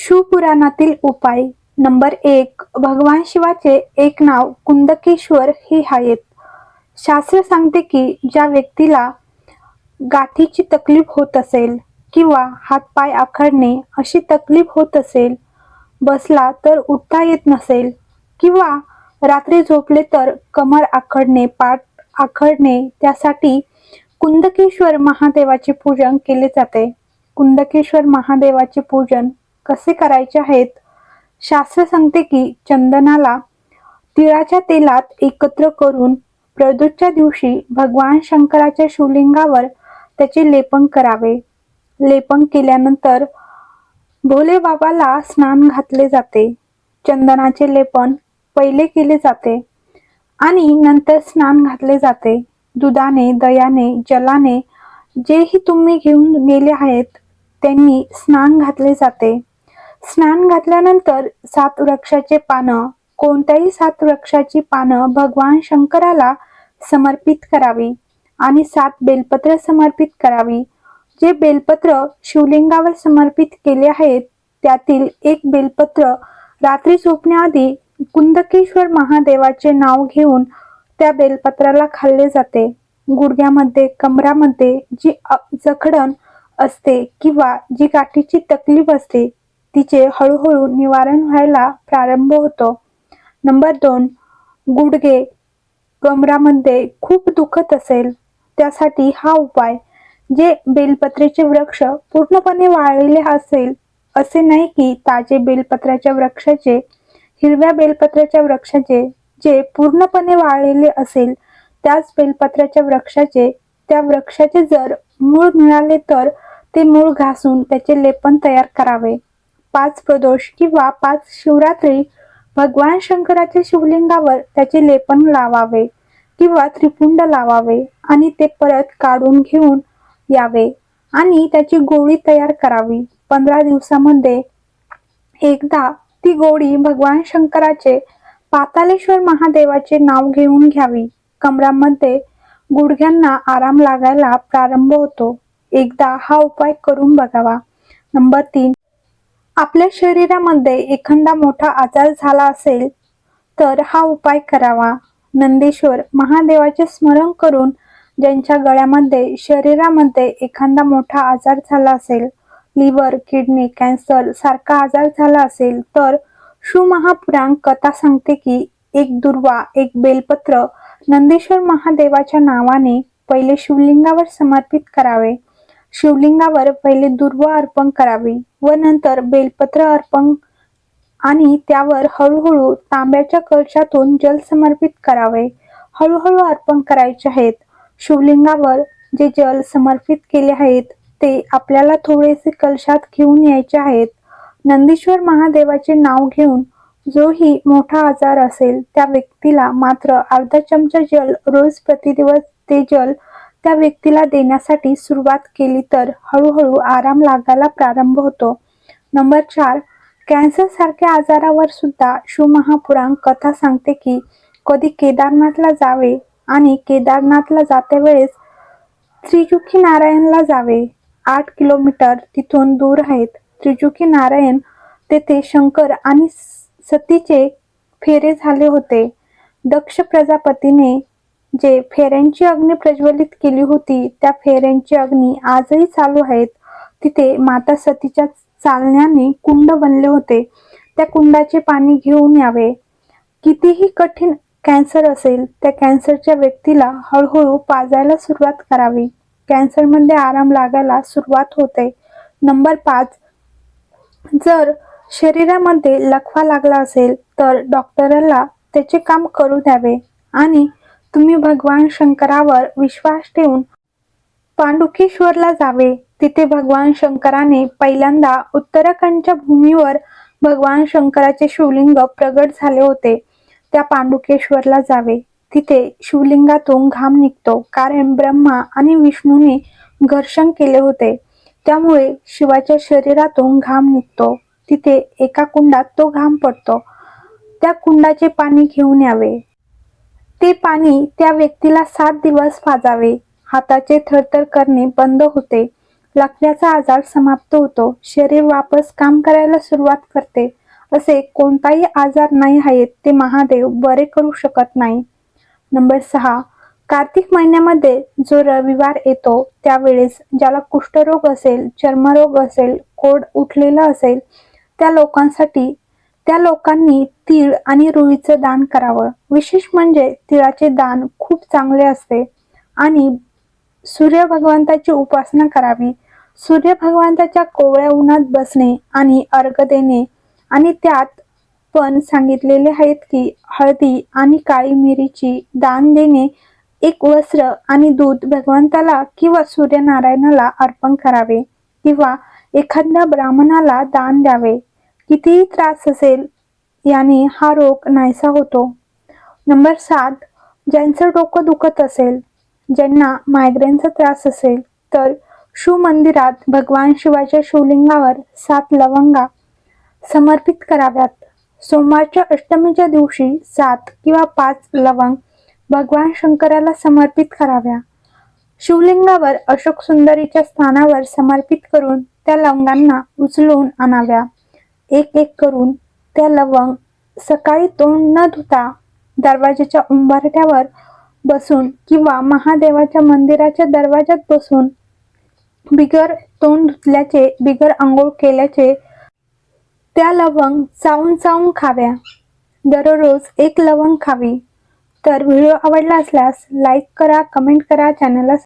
शिवपुराणातील उपाय. नंबर एक भगवान शिवाचे एक नाव कुंदकेश्वर हे आहेत. शास्त्र सांगते की ज्या व्यक्तीला गाठीची तकलीफ होत असेल किंवा हातपाय आखडणे अशी तकलीफ होत असेल बसला तर उठता येत नसेल किंवा रात्री झोपले तर कमर आखडणे पाठ आखडणे त्यासाठी कुंदकेश्वर महादेवाचे पूजन केले जाते. कुंदकेश्वर महादेवाचे पूजन कसे करायचे आहेत? शास्त्र सांगते की चंदनाला तिळाच्या तेलात एकत्र करून प्रदोषच्या दिवशी भगवान शंकराच्या शिवलिंगावर त्याचे लेपन करावे. लेपन केल्यानंतर भोले बाबाला स्नान घातले जाते. चंदनाचे लेपन पहिले केले जाते आणि नंतर स्नान घातले जाते. दुधाने दयाने जलाने जेही तुम्ही घेऊन गेले आहेत त्यांनी स्नान घातले जाते. स्नान घातल्यानंतर सात वृक्षाचे पानं कोणत्याही सात वृक्षाची पानं भगवान शंकराला समर्पित करावी आणि सात बेलपत्र समर्पित करावी. जे बेलपत्र शिवलिंगावर समर्पित केले आहेत त्यातील एक बेलपत्र रात्री झोपण्याआधी कुंदकेश्वर महादेवाचे नाव घेऊन त्या बेलपत्राला खाल्ले जाते. गुडघ्यामध्ये कमरामध्ये जी जखडण असते किंवा जी गाठीची तकलीफ असते तिचे हळूहळू निवारण व्हायला प्रारंभ होतो. नंबर दोन गुडघे कमरामध्ये खूप दुखत असेल त्यासाठी हा उपाय जे बेलपत्रेचे वृक्ष पूर्णपणे वाळलेले असेल असे नाही की ताजे बेलपत्राच्या वृक्षाचे हिरव्या बेलपत्राच्या वृक्षाचे जे पूर्णपणे वाळलेले असेल त्याच बेलपत्राच्या वृक्षाचे त्या वृक्षाचे जर मूळ मिळाले तर ते मूळ घासून त्याचे लेपन तयार करावे. पाच प्रदोष किंवा पाच शिवरात्री भगवान शंकराच्या शिवलिंगावर त्याचे लेपन लावावे किंवा त्रिपुंड लावावे आणि ते परत काढून घेऊन यावे आणि त्याची गोळी तयार करावी. पंधरा दिवसामध्ये एकदा ती गोळी भगवान शंकराचे पातालेश्वर महादेवाचे नाव घेऊन घ्यावी. कमरामध्ये गुडघ्यांना आराम लागायला प्रारंभ होतो. एकदा हा उपाय करून बघावा. नंबर तीन आपल्या शरीरामध्ये एखादा मोठा आजार झाला असेल तर हा उपाय करावा. नंदेश्वर महादेवाचे स्मरण करून ज्यांच्या गळ्यामध्ये शरीरामध्ये एखादा मोठा आजार झाला असेल लिव्हर किडनी कॅन्सर सारखा आजार झाला असेल तर शिवमहापुराण कथा सांगते की एक दुर्वा एक बेलपत्र नंदेश्वर महादेवाच्या नावाने पहिले शिवलिंगावर समर्पित करावे. शिवलिंगावर पहिले दुर्वा अर्पण करावी व नंतर बेलपत्र अर्पण आणि त्यावर हळूहळू तांब्याच्या कलशातून जल समर्पित करावे. हळूहळू अर्पण करायचे आहेत. शिवलिंगावर जे जल समर्पित केले आहेत ते आपल्याला थोडेसे कलशात घेऊन यायचे आहेत. नंदीश्वर महादेवाचे नाव घेऊन जोही मोठा आजार असेल त्या व्यक्तीला मात्र अर्धा चमचा जल रोज प्रतिदिवस ते जल त्या व्यक्तीला देण्यासाठी सुरुवात केली तर हळूहळू आराम लागायला प्रारंभ होतो. नंबर चार कॅन्सर सारख्या आजारावर सुद्धा शिवमहापुराण कथा सांगते की कधी केदारनाथला जावे आणि केदारनाथला जाते वेळेस त्रिजुखी नारायणला जावे. आठ किलोमीटर तिथून दूर आहेत. त्रिजुखी नारायण तेथे शंकर आणि सतीचे फेरे झाले होते. दक्ष प्रजापतीने जे फेऱ्यांची अग्नी प्रज्वलित केली होती त्या फेऱ्यांची अग्नी आजही चालू आहेत. तिथे माता सतीच्या चालण्याने कुंड बनले होते. त्या कुंडाचे पाणी घेऊन यावे. कितीही कठीण कॅन्सर असेल त्या कॅन्सरच्या व्यक्तीला हळूहळू पाजायला सुरुवात करावी. कॅन्सरमध्ये आराम लागायला सुरुवात होते. नंबर पाच जर शरीरामध्ये लखवा लागला असेल तर डॉक्टरला त्याचे काम करू द्यावे आणि तुम्ही भगवान शंकरावर विश्वास ठेवून पांडुकेश्वरला जावे. तिथे भगवान शंकराने पहिल्यांदा उत्तराखंडच्या भूमीवर भगवान शंकराचे शिवलिंग प्रगट झाले होते. त्या पांडुकेश्वरला जावे. तिथे शिवलिंगातून घाम निघतो. कारण ब्रह्मा आणि विष्णूने घर्षण केले होते. त्यामुळे शिवाच्या शरीरातून घाम निघतो. तिथे एका कुंडात तो घाम पडतो. त्या कुंडाचे पाणी घेऊन यावे. ते पाणी त्या व्यक्तीला सात दिवस पाजावे हाताचे थरथर करणे बंद होते. लकव्याचा आजार समाप्त होतो. शरीर वापस काम करायला सुरुवात करते. असे कोणताही आजार नाही आहेत ते महादेव बरे करू शकत नाही. नंबर सहा. कार्तिक महिन्यामध्ये जो रविवार येतो त्यावेळेस ज्याला कुष्ठरोग असेल चर्मरोग असेल कोड उठलेला असेल त्या लोकांसाठी त्या लोकांनी तीळ आणि रुईचं दान करावं. विशेष म्हणजे तिळाचे दान खूप चांगले असते आणि सूर्य भगवंताची उपासना करावी. सूर्य भगवंताच्या कोवळ्या उन्हात बसणे आणि अर्घ देणे आणि त्यात पण सांगितलेले आहेत की हळदी आणि काळी मिरीची दान देणे एक वस्त्र आणि दूध भगवंताला किंवा सूर्यनारायणाला अर्पण करावे किंवा एखाद्या ब्राह्मणाला दान द्यावे. कितीही त्रास असेल याने हा रोग नाहीसा होतो. नंबर सात ज्यांचं डोकं दुखत असेल ज्यांना मायग्रेनचा त्रास असेल तर शिव मंदिरात भगवान शिवाच्या शिवलिंगावर सात लवंगा समर्पित कराव्यात. सोमवारच्या अष्टमीच्या दिवशी सात किंवा पाच लवंग भगवान शंकराला समर्पित कराव्या. शिवलिंगावर अशोक सुंदरीच्या स्थानावर समर्पित करून त्या लवंगांना उचलून आणाव्या. एक एक करून त्या लवंग सकाळी तोंड न धुता दरवाजाच्या उंबरठ्यावर बसून किंवा महादेवाच्या मंदिराच्या दरवाजात बसून बिगर तोंड धुतल्याचे बिगर आंघोळ केल्याचे त्या लवंग चावून चावून खाव्या. दररोज एक लवंग खावी. तर व्हिडिओ आवडला असल्यास लाईक करा कमेंट करा चॅनलला